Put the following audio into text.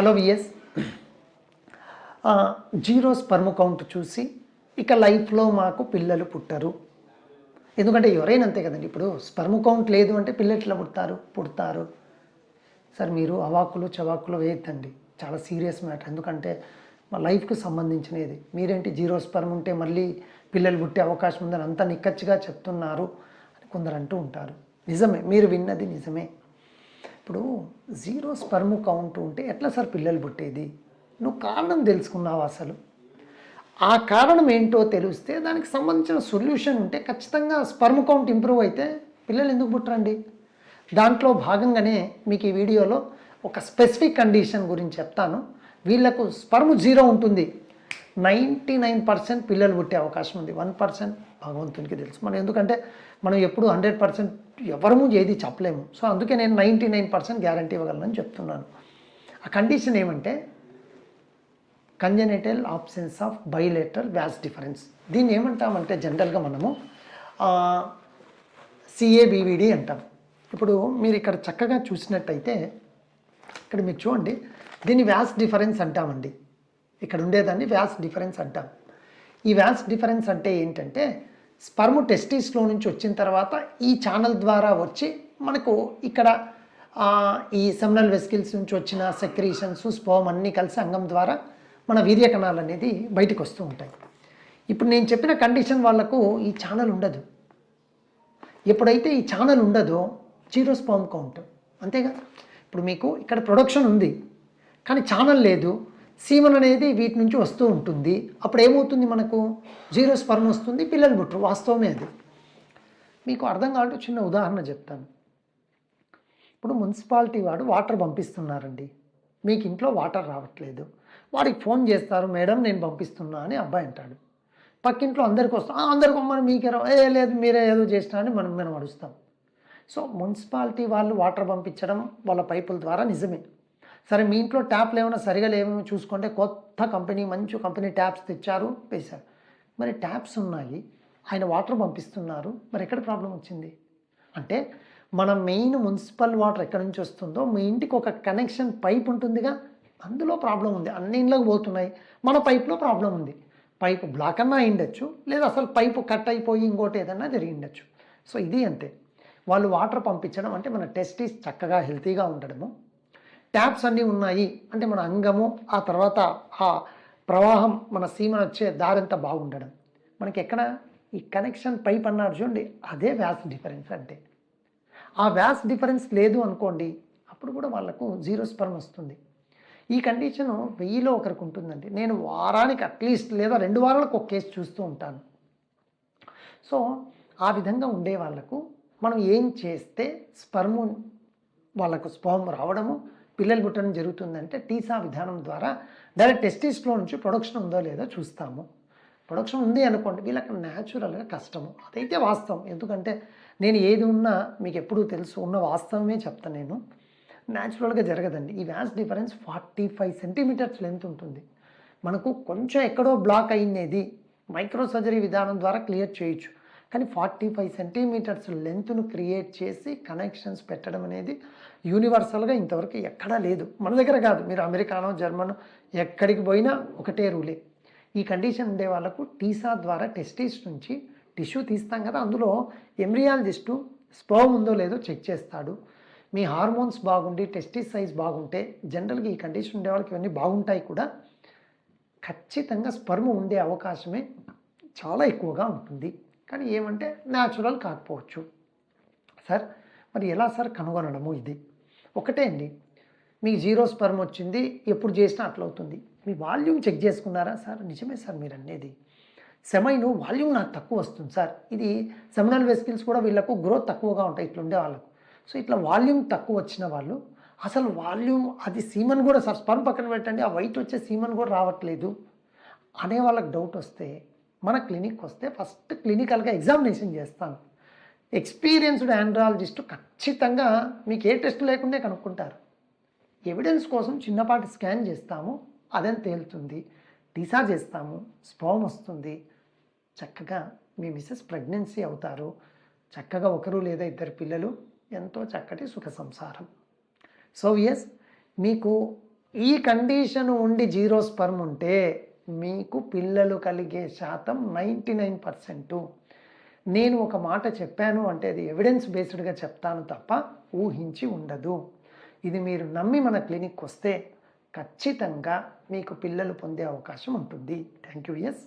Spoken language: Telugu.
Hello VS. Zero sperm count చూసి ఇక లైఫ్లో మాకు పిల్లలు పుట్టరు. ఎందుకంటే ఎవరైనా అంతే కదండి ఇప్పుడు స్పర్మ్ కౌంట్ లేదు అంటే పిల్లలు ఎట్లా పుడతారు? పుడతారు. సార్ మీరు అవాకులు చవాకులు వేయద్దండి. చాలా సీరియస్ మ్యాటర్. ఎందుకంటే మా లైఫ్కి సంబంధించినది. మీరేంటి జీరో స్పర్మ్ ఉంటే మళ్ళీ పిల్లలు పుట్టే అవకాశం ఉందని అంత నిక్కచ్చిగా చెప్తున్నారు అని కొందరు అంటూ ఉంటారు. నిజమే మీరు విన్నది నిజమే. ఇప్పుడు జీరో స్పర్మ్ కౌంట్ ఉంటే ఎట్లా సార్ పిల్లలు పుట్టేది? నువ్వు కారణం తెలుసుకున్నావు అసలు? ఆ కారణం ఏంటో తెలిస్తే దానికి సంబంధించిన సొల్యూషన్ ఉంటే ఖచ్చితంగా స్పర్మ్ కౌంట్ ఇంప్రూవ్ అయితే పిల్లలు ఎందుకు పుట్టరండి? దాంట్లో భాగంగానే మీకు ఈ వీడియోలో ఒక స్పెసిఫిక్ కండిషన్ గురించి చెప్తాను. వీళ్ళకు స్పర్మ్ జీరో ఉంటుంది. నైంటీ నైన్ పర్సెంట్ పిల్లలు పుట్టే అవకాశం ఉంది. వన్ పర్సెంట్ భగవంతునికి తెలుసు. మనం ఎందుకంటే మనం ఎప్పుడు హండ్రెడ్ పర్సెంట్ ఎవరము ఏది చెప్పలేము. సో అందుకే నేను నైంటీ నైన్ పర్సెంట్ గ్యారంటీ ఇవ్వగలను చెప్తున్నాను. ఆ కండిషన్ ఏమంటే congenital absence of bilateral vas deferens దీన్ని ఏమంటామంటే జనరల్గా మనము సిఏబివిడి అంటాం. ఇప్పుడు మీరు ఇక్కడ చక్కగా చూసినట్టయితే ఇక్కడ మీరు చూడండి దీన్ని వ్యాస్ డిఫరెన్స్ అంటామండి. ఇక్కడ ఉండేదాన్ని వ్యాస్ డిఫరెన్స్ అంటాం. ఈ వ్యాస్ డిఫరెన్స్ అంటే ఏంటంటే స్పర్మ్ టెస్టిస్లో నుంచి వచ్చిన తర్వాత ఈ ఛానల్ ద్వారా వచ్చి మనకు ఇక్కడ ఈ సెమినల్ వెస్కిల్స్ నుంచి వచ్చిన సెక్రీషన్స్ స్పోమ్ అన్నీ కలిసి అంగం ద్వారా మన వీర్యకణాలు అనేది బయటకు వస్తూ ఉంటాయి. ఇప్పుడు నేను చెప్పిన కండిషన్ వాళ్ళకు ఈ ఛానల్ ఉండదు. ఎప్పుడైతే ఈ ఛానల్ ఉండదో జీరో స్పామ్ కౌంట్. అంతేగా? ఇప్పుడు మీకు ఇక్కడ ప్రొడక్షన్ ఉంది. కానీ ఛానల్ లేదు. సీమన్ అనేది వీటి నుంచి వస్తూ ఉంటుంది. అప్పుడు ఏమవుతుంది మనకు? జీరో స్పర్మ్ వస్తుంది పిల్లలు పుట్టరు. వాస్తవమే అది. మీకు అర్థం కావాలంటే చిన్న ఉదాహరణ చెప్తాను. ఇప్పుడు మున్సిపాలిటీ వాడు వాటర్ పంపిస్తున్నారండి. మీకు ఇంట్లో వాటర్ రావట్లేదు. వాడికి ఫోన్ చేస్తారు మేడం నేను పంపిస్తున్నా అని అబ్బాయి అంటాడు. పక్కింట్లో అందరికి వస్తాం అందరికి మనం మీకే ఏ లేదు మీరే ఏదో చేసినా అని మనం మనం అడుస్తాం సో మున్సిపాలిటీ వాళ్ళు వాటర్ పంపించడం వాళ్ళ పైపుల ద్వారా నిజమే. సరే మీ ఇంట్లో ట్యాప్లు ఏమైనా సరిగా లేవేమో చూసుకుంటే కొత్త కంపెనీ మంచి కంపెనీ ట్యాప్స్ తెచ్చారు వేశారు. మరి ట్యాప్స్ ఉన్నాయి ఆయన వాటర్ పంపిస్తున్నారు మరి ఎక్కడ ప్రాబ్లం వచ్చింది? అంటే మన మెయిన్ మున్సిపల్ వాటర్ ఎక్కడి నుంచి వస్తుందో మీ ఇంటికి ఒక కనెక్షన్ పైప్ ఉంటుందిగా అందులో ప్రాబ్లం ఉంది. అన్ని ఇండ్లకు పోతున్నాయి మన పైప్లో ప్రాబ్లం ఉంది. పైపు బ్లాక్ అన్నా అయిండొచ్చు లేదా అసలు పైపు కట్ అయిపోయి ఇంకోటి ఏదన్నా జరిగిండొచ్చు. సో ఇది అంతే. వాళ్ళు వాటర్ పంపించడం అంటే మన టెస్టీస్ చక్కగా హెల్తీగా ఉండడము. ట్యాప్స్ అన్నీ ఉన్నాయి. అంటే మన అంగము ఆ తర్వాత ఆ ప్రవాహం మన సీమను వచ్చే దారంతా బాగుండడం. మనకి ఎక్కడ ఈ కనెక్షన్ పైప్ అన్నారు చూడండి అదే వ్యాస్ డిఫరెన్స్ అంటే. ఆ వ్యాస్ డిఫరెన్స్ లేదు అనుకోండి అప్పుడు కూడా వాళ్ళకు జీరో స్పర్మ్ వస్తుంది. ఈ కండిషన్ వెయ్యిలో ఒకరికి ఉంటుందండి. నేను వారానికి అట్లీస్ట్ లేదా రెండు వారాలకు ఒక కేసు చూస్తూ ఉంటాను. సో ఆ విధంగా ఉండే వాళ్ళకు మనం ఏం చేస్తే స్పర్ము వాళ్ళకు స్పర్మ్ రావడము పిల్లలు పుట్టడం జరుగుతుందంటే టీసా విధానం ద్వారా డైరెక్ట్ టెస్టిస్లో నుంచి ప్రొడక్షన్ ఉందో లేదో చూస్తాము. ప్రొడక్షన్ ఉంది అనుకోండి వీళ్ళకి న్యాచురల్గా కష్టము. అదైతే వాస్తవం. ఎందుకంటే నేను ఏది ఉన్నా మీకు ఎప్పుడూ తెలుసు ఉన్న వాస్తవమే చెప్తాను నేను. న్యాచురల్గా జరగదండి. ఈ vas deferens forty five centimetres length ఉంటుంది. మనకు కొంచెం ఎక్కడో బ్లాక్ అయినది. మైక్రో సర్జరీ విధానం ద్వారా క్లియర్ చేయొచ్చు. కానీ ఫార్టీ ఫైవ్ సెంటీమీటర్స్ లెంత్ను క్రియేట్ చేసి కనెక్షన్స్ పెట్టడం అనేది యూనివర్సల్గా ఇంతవరకు ఎక్కడా లేదు. మన దగ్గర కాదు. మీరు అమెరికానో జర్మనో ఎక్కడికి పోయినా ఒకటే రూలే. ఈ కండిషన్ ఉండే వాళ్ళకు టీసా ద్వారా టెస్టీస్ నుంచి టిష్యూ తీస్తాం కదా. అందులో ఎమ్రియాలజిస్టు స్పోమ్ ఉందో లేదో చెక్ చేస్తాడు. మీ హార్మోన్స్ బాగుండి టెస్టిస్ సైజ్ బాగుంటే జనరల్గా ఈ కండిషన్ ఉండే వాళ్ళకి ఇవన్నీ బాగుంటాయి కూడా. ఖచ్చితంగా స్పర్మ్ ఉండే అవకాశమే చాలా ఎక్కువగా ఉంటుంది. కానీ ఏమంటే న్యాచురల్ కాకపోవచ్చు. సార్ మరి ఎలా సార్ కనుగొనడము ఇది? ఒకటే అండి మీకు జీరో స్పర్మ్ వచ్చింది ఎప్పుడు చేసినా అట్లవుతుంది. మీ వాల్యూమ్ చెక్ చేసుకున్నారా సార్? నిజమే సార్ మీరు అనేది. సెమైన్ వాల్యూమ్ నాకు తక్కువ వస్తుంది సార్. ఇది సెమినల్ వెస్కిల్స్ కూడా వీళ్ళకు గ్రోత్ తక్కువగా ఉంటాయి ఇట్లా ఉండే వాళ్ళకు. సో ఇట్లా వాల్యూమ్ తక్కువ వచ్చిన వాళ్ళు అసలు వాల్యూమ్ అది సీమన్ కూడా సార్ స్పర్మ్ పక్కన పెట్టండి ఆ వైట్ వచ్చే సీమన్ కూడా రావట్లేదు అనే వాళ్ళకి డౌట్ వస్తే మన క్లినిక్ వస్తే ఫస్ట్ క్లినికల్గా ఎగ్జామినేషన్ చేస్తాను. ఎక్స్పీరియన్స్డ్ ఆండ్రాలజిస్ట్ ఖచ్చితంగా మీకు ఏ టెస్ట్ లేకుండా కనుక్కుంటారు. ఎవిడెన్స్ కోసం చిన్నపాటి స్కాన్ చేస్తాము అదని తేలుతుంది? టీసా చేస్తాము స్పామ్ వస్తుంది. చక్కగా మీ మిసెస్ ప్రెగ్నెన్సీ అవుతారు. చక్కగా ఒకరు లేదా ఇద్దరు పిల్లలు ఎంతో చక్కటి సుఖ సంసారం. సో ఎస్ మీకు ఈ కండిషన్ ఉండి జీరో స్పర్మ్ ఉంటే మీకు పిల్లలు కలిగే శాతం నైంటీ నైన్ పర్సెంటు. నేను ఒక మాట చెప్పాను అంటే అది ఎవిడెన్స్ బేస్డ్గా చెప్తాను తప్ప ఊహించి ఉండదు. ఇది మీరు నమ్మి మన క్లినిక్ వస్తే ఖచ్చితంగా మీకు పిల్లలు పొందే అవకాశం ఉంటుంది. Thank you yes